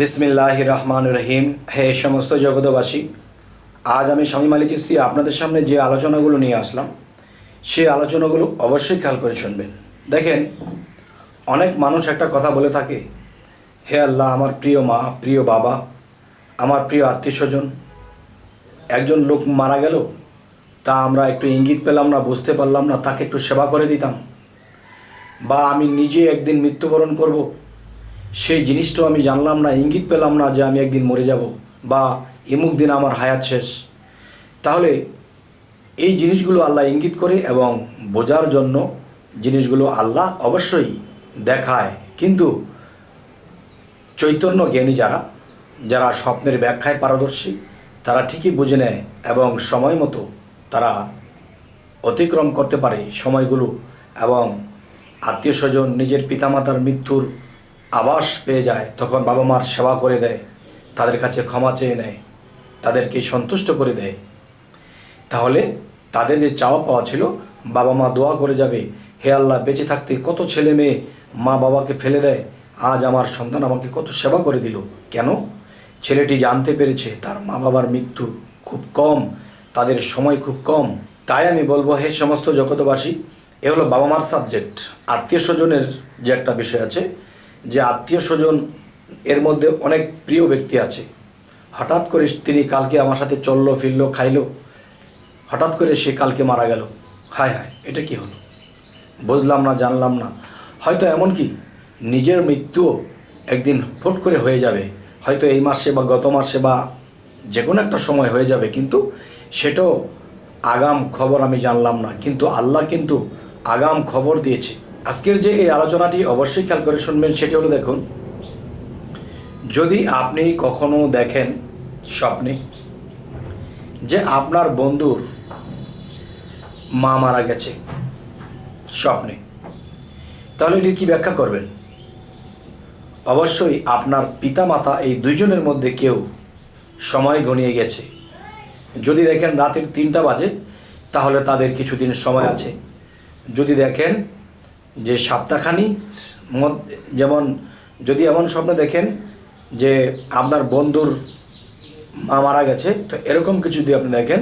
বিসমিল্লাহ রহমান রহিম। হে সমস্ত জগতবাসী আজ আমি স্বামী মালি চিস্তি আপনাদের সামনে যে আলোচনাগুলো নিয়ে আসলাম সেই আলোচনাগুলো অবশ্যই খেয়াল করে শুনবেন। দেখেন, অনেক মানুষ একটা কথা বলে থাকে, হে আল্লাহ, আমার প্রিয় মা, প্রিয় বাবা, আমার প্রিয় আত্মীয় স্বজন একজন লোক মারা গেল, তা আমরা একটু ইঙ্গিত পেলাম না, বুঝতে পারলাম না, তাকে একটু সেবা করে দিতাম, বা আমি নিজে একদিন মৃত্যুবরণ করব সেই জিনিসটাও আমি জানলাম না, ইঙ্গিত পেলাম না যে আমি একদিন মরে যাব বা এমুক দিন আমার হায়াত শেষ। তাহলে এই জিনিসগুলো আল্লাহ ইঙ্গিত করে এবং বোঝার জন্য জিনিসগুলো আল্লাহ অবশ্যই দেখায়। কিন্তু চৈতন্য জ্ঞানী যারা যারা স্বপ্নের ব্যাখ্যায় পারদর্শী, তারা ঠিকই বুঝে নেয় এবং সময় মতো তারা অতিক্রম করতে পারে সময়গুলো এবং আত্মীয় স্বজন, নিজের পিতামাতার মৃত্যুর আবাস পেয়ে যায়, তখন বাবা মার সেবা করে দেয়, তাদের কাছে ক্ষমা চেয়ে নেয়, তাদেরকে সন্তুষ্ট করে দেয়। তাহলে তাদের যে চাওয়া পাওয়া ছিল, বাবা মা দোয়া করে যাবে, হে আল্লাহ, বেঁচে থাকতে কত ছেলে মেয়ে মা বাবাকে ফেলে দেয়, আজ আমার সন্তান আমাকে কত সেবা করে দিল। কেন? ছেলেটি জানতে পেরেছে তার মা বাবার মৃত্যু খুব কম, তাদের সময় খুব কম। তাই আমি বলব, হে সমস্ত জগতবাসী এ হলো বাবা মার সাবজেক্ট। আত্মীয় স্বজনের যে একটা বিষয় আছে যে আত্মীয় স্বজন এর মধ্যে অনেক প্রিয় ব্যক্তি আছে। হঠাৎ করে তিনি কালকে আমার সাথে চলল, ফিরলো, খাইলো। হঠাৎ করে সে কালকে মারা গেল। হায় হায়, এটা কি হলো? বুঝলাম না, জানলাম না। হয়তো এমন কি, নিজের মৃত্যুও একদিন ফুট করে হয়ে যাবে। হয়তো এই মাসে বা গত মাসে বা যে কোনো একটা সময় হয়ে যাবে, কিন্তু সেটাও আগাম খবর আমি জানলাম না। কিন্তু আল্লাহ কিন্তু আগাম খবর দিয়েছে। আজকের যে এই আলোচনাটি অবশ্যই খেয়াল করে শুনবেন, সেটি হলো দেখুন, যদি আপনি কখনো দেখেন স্বপ্নে যে আপনার বন্ধুর মা মারা গেছে স্বপ্নে, তাহলে এটি কি ব্যাখ্যা করবেন? অবশ্যই আপনার পিতামাতা এই দুইজনের মধ্যে কেউ সময় ঘনিয়ে গেছে। যদি দেখেন রাতের তিনটা বাজে, তাহলে তাদের কিছুদিন সময় আছে। যদি দেখেন যে সপ্তাহখানি মধ্যে যেমন যদি এমন স্বপ্ন দেখেন যে আপনার বন্ধুর মা মারা গেছে, তো এরকম কিছু যদি আপনি দেখেন,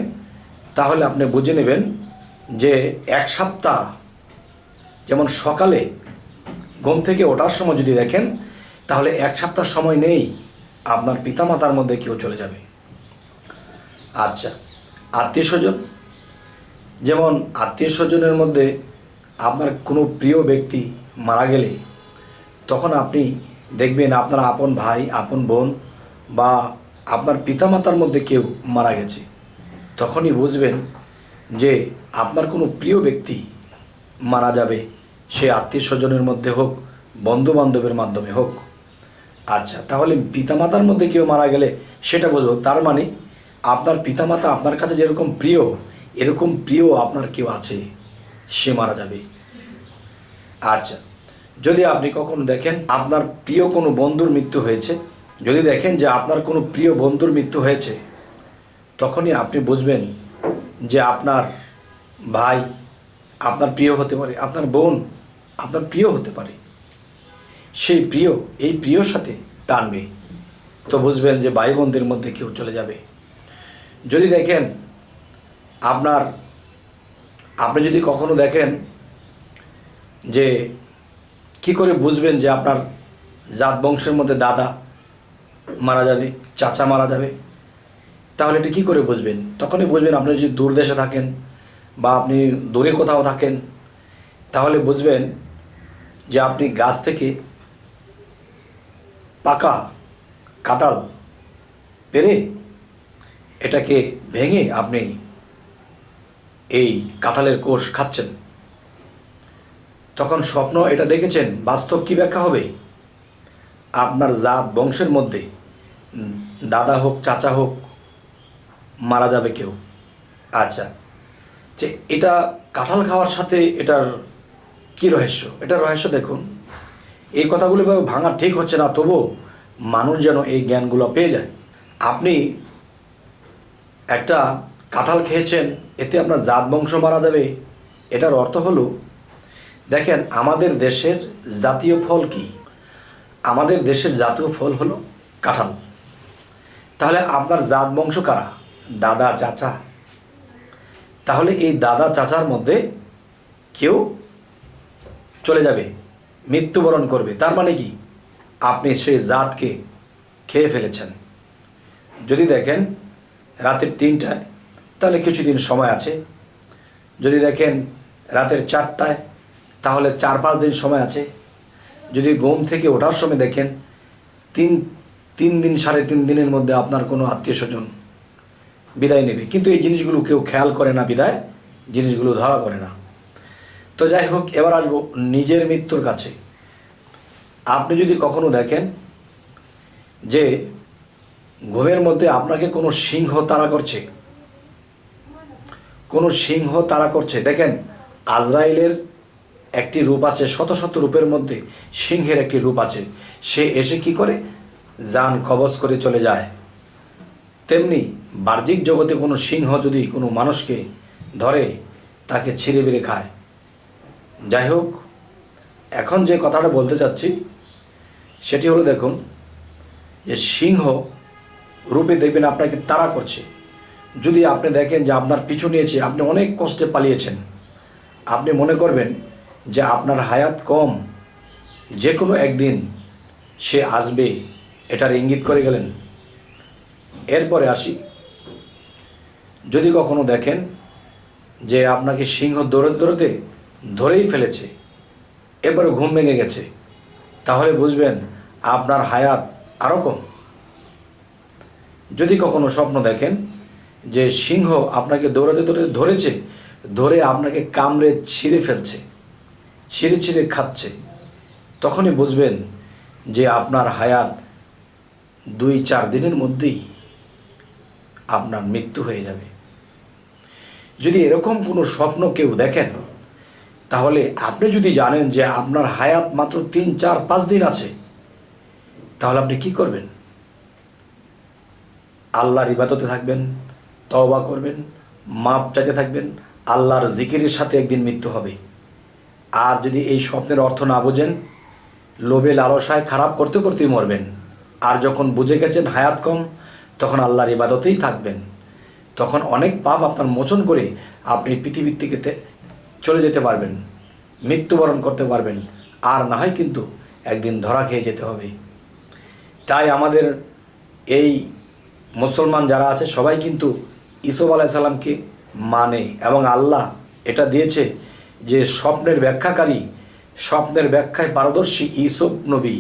তাহলে আপনি বুঝে নেবেন যে এক সপ্তাহ, যেমন সকালে ঘুম থেকে ওঠার সময় যদি দেখেন, তাহলে এক সপ্তাহ সময় নেই আপনার পিতামাতার মধ্যে কেউ চলে যাবে। আচ্ছা আত্মীয় স্বজন? যেমন আত্মীয় স্বজনের মধ্যে আপনার কোনো প্রিয় ব্যক্তি মারা গেলে তখন আপনি দেখবেন আপনার আপন ভাই, আপন বোন বা আপনার পিতামাতার মধ্যে কেউ মারা গেছে। তখনই বুঝবেন যে আপনার কোনো প্রিয় ব্যক্তি মারা যাবে। সে আত্মীয় স্বজনের মধ্যে হোক বন্ধু বান্ধবের মাধ্যমে হোক। আচ্ছা তাহলে পিতামাতার মধ্যে কেউ মারা গেলে সেটা বুঝব। তার মানে আপনার পিতামাতা আপনার কাছে যেরকম প্রিয়, এরকম প্রিয় আপনার কেউ আছে। সে মারা যাবে। আচ্ছা যদি আপনি কখনো দেখেন আপনার প্রিয় কোনো বন্ধুর মৃত্যু হয়েছে, যদি দেখেন যে আপনার কোনো প্রিয় বন্ধুর মৃত্যু হয়েছে, তখনই আপনি বুঝবেন যে আপনার ভাই আপনার প্রিয় হতে পারে, আপনার বোন আপনার প্রিয় হতে পারে। সেই প্রিয়, এই প্রিয়র সাথে টানবে। তো বুঝবেন যে ভাই বোনদের মধ্যে কেউ চলে যাবে। যদি দেখেন আপনার আপনি যদি কখনো দেখেন যে কি করে বুঝবেন যে আপনার জাত বংশের মধ্যে দাদা মারা যাবে, চাচা মারা যাবে, তাহলে এটা কী করে বুঝবেন? তখনই বুঝবেন আপনি যদি দূর দেশে থাকেন বা আপনি দূরে কোথাও থাকেন, তাহলে বুঝবেন যে আপনি গাছ থেকে পাকা কাঁঠাল পেরে এটাকে ভেঙে আপনি এই কাঁঠালের কোষ খাচ্ছেন। তখন স্বপ্ন এটা দেখেছেন, বাস্তব কি ব্যাখ্যা হবে? আপনার জাত বংশের মধ্যে দাদা হোক, চাচা হোক, মারা যাবে কেউ। আচ্ছা যে এটা কাঁঠাল খাওয়ার সাথে এটার কি রহস্য? এটার রহস্য দেখুন, এই কথাগুলো ভাঙা ঠিক হচ্ছে না, তবু মানুষ যেন এই জ্ঞানগুলো পেয়ে যায়। আপনি একটা কাঁঠাল খেয়েছেন এতে আপনার জাত বংশ মারা যাবে। এটার অর্থ হলো, দেখেন আমাদের দেশের জাতীয় ফল কি? আমাদের দেশের জাতীয় ফল হলো কাঁঠাল। তাহলে আপনার জাত বংশ কারা? দাদা, চাচা। তাহলে এই দাদা, চাচার মধ্যে কেউ চলে যাবে, মৃত্যুবরণ করবে। তার মানে কি? আপনি সেই জাতকে খেয়ে ফেলেছেন। যদি দেখেন, রাতের তিনটায় তাহলে কিছুদিন সময় আছে। যদি দেখেন রাতের চারটায়, তাহলে চার পাঁচ দিন সময় আছে। যদি ঘুম থেকে ওঠার সময় দেখেন, তিন তিন দিন সাড়ে তিন দিনের মধ্যে আপনার কোনো আত্মীয় স্বজন বিদায় নেবে। কিন্তু এই জিনিসগুলো কেউ খেয়াল করে না বিদায়, জিনিসগুলো ধরা পড়ে না। তো যাই হোক, এবার আসব নিজের মৃত্যুর কাছে। আপনি যদি কখনো দেখেন যে ঘুমের মধ্যে আপনাকে কোনো সিংহ তাড়া করছে কোনো সিংহ তারা করছে। দেখেন, আজরাইলের একটি রূপ আছে, শত শত রূপের মধ্যে সিংহের একটি রূপ আছে। সে এসে কি করে? যান কবজ করে চলে যায়। তেমনি বাহ্যিক জগতে কোনো সিংহ যদি কোনো মানুষকে ধরে, তাকে ছিঁড়ে বেড়ে খায়। যাই হোক, এখন যে কথাটা বলতে চাচ্ছি, সেটি হলো দেখুন, যে সিংহ রূপে দেখবেন আপনাকে তাড়া করছে। যদি আপনি দেখেন যে আপনার পিছু নিয়েছে, আপনি অনেক কষ্টে পালিয়েছেন, আপনি মনে করবেন যে আপনার হায়াত কম, যে কোনো একদিন সে আসবে, এটার ইঙ্গিত করে গেলেন। এরপরে আসি। যদি কখনো দেখেন যে আপনাকে সিংহ দৌড়ে দৌড়তে ধরেই ফেলেছে এরপরে ঘুম ভেঙে গেছে, তাহলে বুঝবেন আপনার হায়াত আরও কম। যদি কখনো স্বপ্ন দেখেন যে সিংহ আপনাকে দৌড়াতে দৌড়াতে ধরেছে, ধরে আপনাকে কামড়ে ছিঁড়ে ফেলছে, ছিঁড়ে ছিঁড়ে খাচ্ছে। তখনই বুঝবেন যে আপনার হায়াত দুই চার দিনের মধ্যেই আপনার মৃত্যু হয়ে যাবে। যদি এরকম কোনো স্বপ্ন কেউ দেখেন, তাহলে আপনি যদি জানেন যে আপনার হায়াত মাত্র তিন, চার, পাঁচ দিন আছে, তাহলে আপনি কি করবেন? আল্লাহর ইবাদতে থাকবেন তওবা করবেন, মাপ চাইতে থাকবেন, আল্লাহর জিকিরের সাথে একদিন মৃত্যু হবে। আর যদি এই স্বপ্নের অর্থ না বোঝেন, লোভে লালসায় খারাপ করতে করতেই মরবেন। আর যখন বুঝে গেছেন হায়াত কম, তখন আল্লাহর ইবাদতেই থাকবেন। তখন অনেক পাপ আপনার মোচন করে আপনি পৃথিবীর থেকে চলে যেতে পারবেন, মৃত্যুবরণ করতে পারবেন। আর না হয় কিন্তু একদিন ধরা খেয়ে যেতে হবে। তাই আমাদের এই মুসলমান যারা আছে, সবাই কিন্তু ইসুফ আলাইসাল্লামকে মানে এবং আল্লাহ এটা দিয়েছে যে স্বপ্নের ব্যাখ্যাকারী, স্বপ্নের ব্যাখ্যায় পারদর্শী ইসুফ নবী।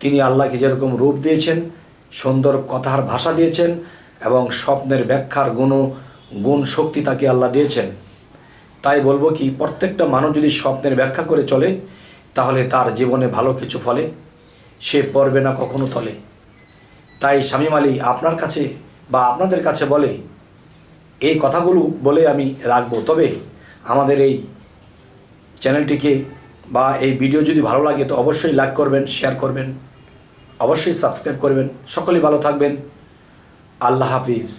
তিনি আল্লাহকে যেরকম রূপ দিয়েছেন, সুন্দর কথার ভাষা দিয়েছেন এবং স্বপ্নের ব্যাখ্যার গুণ গুণ শক্তি তাকে আল্লাহ দিয়েছেন। তাই বলব কি, প্রত্যেকটা মানুষ যদি স্বপ্নের ব্যাখ্যা করে চলে, তাহলে তার জীবনে ভালো কিছু ফলে, সে পড়বে না কখনো তলে। তাই শামীম আলী আপনার কাছে বা আপনাদের কাছে বলে এই কথাগুলো বলে আমি রাখব। তবে আমাদের এই চ্যানেলটিকে বা এই ভিডিও যদি ভালো লাগে তো অবশ্যই লাইক করবেন শেয়ার করবেন, অবশ্যই সাবস্ক্রাইব করবেন। সকলেই ভালো থাকবেন। আল্লাহ হাফিজ।